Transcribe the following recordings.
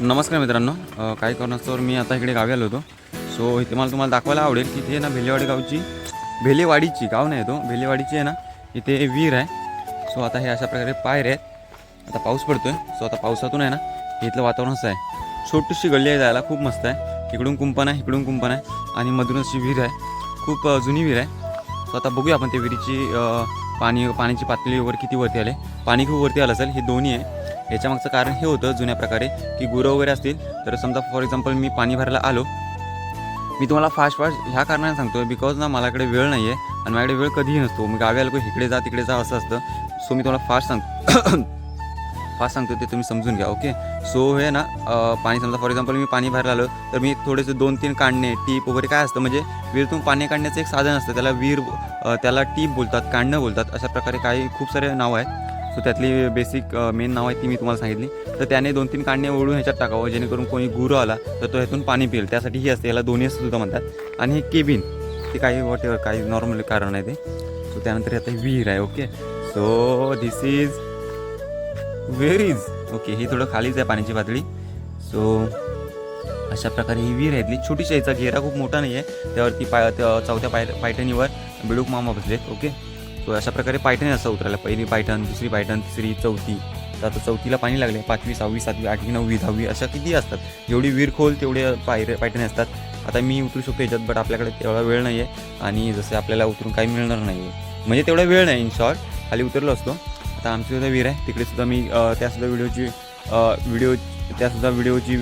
नमस्कार मित्रांनो. अ, काही कारणास्तव मी आता इकडे गावी आलो होतो. सो इथे मला तुम्हाला दाखवायला आवडेल की इथे ना भेलेवाडी गावची भेलेवाडीची गाव नाही तो भेलेवाडीची आहे ना इथे विहीर आहे. सो आता हे अशा प्रकारे पायर आहेत. आता पाऊस पडतोय. सो आता पावसातून आहे ना इथलं वातावरण असं आहे. छोटीशी गल्ली आहे जायला खूप मस्त आहे. इकडून कुंपण आहे इकडून कुंपण आहे. आणि मधून अशी विहीर आहे. खूप जुनी विहीर आहे. सो आता बघूया आपण त्या विहिरीची पाणी पाण्याची पातळी वगैरे किती वरती आले पाणी खूप वरती आलं असेल हे दोन्ही आहे. याच्यामागचं कारण हे होतं जुन्या प्रकारे की गुरं वगैरे असतील तर समजा फॉर एक्झाम्पल मी पाणी भरायला आलो मी तुम्हाला फास्ट फास्ट ह्या कारणाने सांगतो बिकॉज ना मलाकडे वेळ नाही आहे आणि माझ्याकडे वेळ कधीही नसतो. मी गावी आलो इकडे जा तिकडे जा असं असतं. सो मी तुम्हाला फास्ट सांग फास्ट सांगतो ते तुम्ही समजून घ्या ओके सो हे ना पाणी समजा फॉर एक्झाम्पल मी पाणी भरायला आलो तर मी थोडेसे दोन तीन काढणे टीप वगैरे काय असतं म्हणजे विहिरीतून पाणी काढण्याचं एक साधन असतं त्याला विहीर त्याला टीप बोलतात काढणं बोलतात अशा प्रकारे काही खूप सारे नावं आहेत. सो त्यातली बेसिक मेन नाव आहे ती मी तुम्हाला सांगितली. तर त्याने दोन तीन काढणे ओढून ह्याच्यात टाकावं जेणेकरून कोणी गुरु आला तर तो ह्यातून पाणी पिईल. त्यासाठी ही असते याला दोन्ही असं सुद्धा म्हणतात. आणि हे केबिन ते काही वॉट काही नॉर्मल कारण आहे ते. सो त्यानंतर आता विहीर आहे okay so this is where is okay ही थोडं खालीच आहे पाण्याची पातळी. सो अशा प्रकारे ही विहीर आहे. इथली छोटीशी याचा घेरा खूप मोठा नाही आहे त्यावरती पाय त्या चौथ्या पाय पायटणीवर बिडूक मामा बसलेत ओके सो अशा प्रकारे पायठणी असं उतरायला. पहिली पायठण दुसरी पायठण तिसरी चौथी. तर आता चौथीला पाणी लागले. पाचवी सहावी सातवी आठवी नववी दहावी अशा किती असतात. जेवढी विहीर खोल तेवढे पायरे पायठणी असतात. आता मी उतरू शकतो याच्यात बट आपल्याकडे तेवढा वेळ नाही आहे आणि जसे आपल्याला उतरून काही मिळणार नाही आहे म्हणजे तेवढा वेळ नाही इन शॉर्ट खाली उतरलो असतो. आता आमची सुद्धा विहीर आहे. तिकडे सुद्धा मी त्यासुद्धा व्हिडिओची व्हिडिओ त्यासुद्धा व्हिडिओची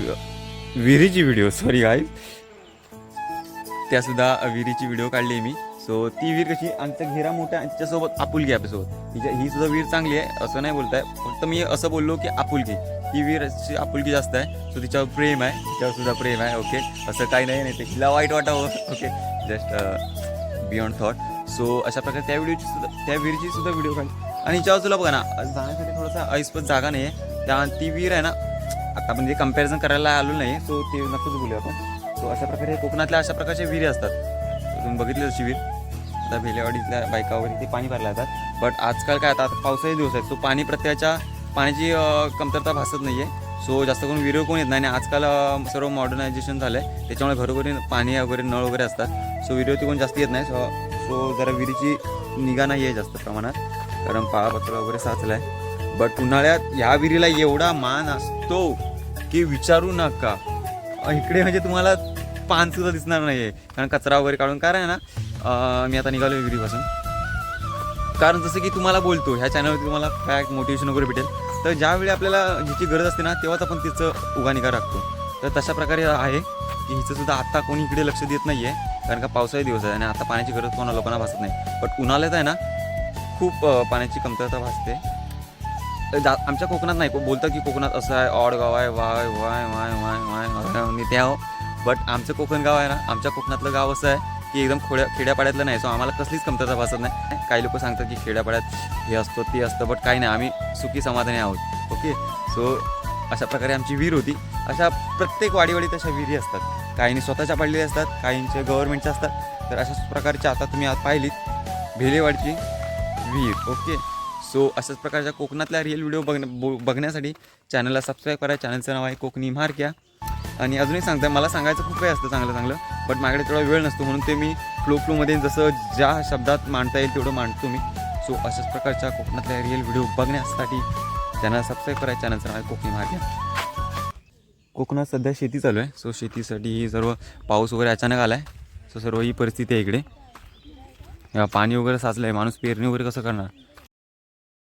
विहिरीची व्हिडिओ सॉरी गाईज त्यासुद्धा विहिरीची व्हिडिओ काढली आहे मी. सो ती विहीर कशी? आमचा घेरा मोठा तिच्यासोबत आपुलकी आपल्यासोबत. तिच्या ही सुद्धा वीर चांगली आहे असं नाही बोलताय. फक्त मी असं बोललो की आपुलकी ती वीर आपुलकी जास्त आहे. सो तिच्यावर प्रेम आहे. तिच्यावर सुद्धा प्रेम आहे ओके असं काही नाही नाही ते हिला वाईट वाटावं okay just beyond thought so अशा प्रकारे त्या व्हिडिओची सुद्धा त्या वीरची सुद्धा व्हिडिओ काढली आणि हिच्यावर तुला बघा ना जाण्यासाठी थोडासा ऐसपत जागा नाही आहे त्या ती विहीर आहे ना आता म्हणजे कंपॅरिझन करायला आलो नाही सो ते नक्कीच बोलूया आपण. सो अशा प्रकारे कोकणातल्या अशा प्रकारचे विहिरी असतात. तुम्ही बघितले तशी आता भेलेवाडीतल्या बायका वगैरे ते पाणी भरला जातात. बट आजकाल काय आता पावसाळी दिवस आहेत सो पाणी प्रत्येकाच्या पाण्याची कमतरता भासत नाही आहे सो जास्त करून विहिरी कोण येत नाही आणि आजकाल सर्व मॉडर्नायझेशन झालं आहे त्याच्यामुळे घरोघरी पाणी वगैरे नळ वगैरे असतात. सो विहिरीवरती कोण जास्त येत नाही. सो सो जरा विहिरीची निगा नाही आहे जास्त प्रमाणात. कारण पाळापत्र वगैरे साचलं आहे बट उन्हाळ्यात ह्या विहिरीला एवढा मान असतो की विचारू नका. इकडे म्हणजे तुम्हाला पान सुद्धा दिसणार नाही आहे कारण कचरा वगैरे काढून कारण आहे ना मी आता निघालो विहिरीपासून कारण जसं की तुम्हाला बोलतो ह्या चॅनलवरती तुम्हाला फॅक्ट मोटिवेशन वगैरे भेटेल तर ज्यावेळी आपल्याला ज्याची गरज असते ना तेव्हाच आपण तिचं उगानिका राखतो तर तशा प्रकारे आहे की हिचं सुद्धा आत्ता कोणी इकडे लक्ष देत नाही आहे कारण का पावसाळी दिवस आहे आणि आता पाण्याची गरज कोणा लोकांना भासत नाही बट उन्हाळ्यात आहे ना खूप पाण्याची कमतरता भासते तर जा आमच्या कोकणात नाही पण बोलतात की कोकणात असं आहे ऑडगाव आहे why why why why why why त्या बट आमचं कोकण गाव आहे ना आमच्या कोकणातलं गाव असं आहे की एकदम खोड्या खेड्यापाड्यातलं नाही. सो आम्हाला कसलीच कमतरता भासत नाही. काही लोक सांगतात की खेड्यापाड्यात हे असतं ते असतं बट काही नाही. आम्ही सुखी समाधानी आहोत. ओके सो अशा प्रकारे आमची विहीर होती. अशा प्रत्येक वाडीवाडीत अशा विहिरी असतात. काहींनी स्वतःच्या पाडलेल्या असतात काहींच्या गव्हर्नमेंटच्या असतात. तर अशाच प्रकारच्या आता तुम्ही आज पाहिलीत भेलेवाडची विहीर. ओके सो अशाच प्रकारच्या कोकणातल्या रिअल व्हिडिओ बघ बघण्यासाठी चॅनलला सबस्क्राईब करा. चॅनलचं नाव आहे कोकणी मारक्या आणि अजूनही सांगता मला सांगायचं खूप काही असतं चांगलं चांगलं बट माझ्याकडे तेवढा वेळ नसतो म्हणून ते मी फ्लो फ्लोमध्ये जसं ज्या शब्दात मांडता येईल तेवढं मांडतो मी. सो अशाच प्रकारच्या कोकणातल्या रिअल व्हिडिओ बघण्यासाठी चॅनल सबस्क्राईब करायचं चॅनलचं नाव कोकणी मारक्या कोकणात सध्या शेती चालू आहे. सो शेतीसाठी सर्व पाऊस वगैरे अचानक आला आहे सो सर्व ही परिस्थिती आहे इकडे. या पाणी वगैरे साचलं आहे माणूस पेरणी वगैरे कसं करणार?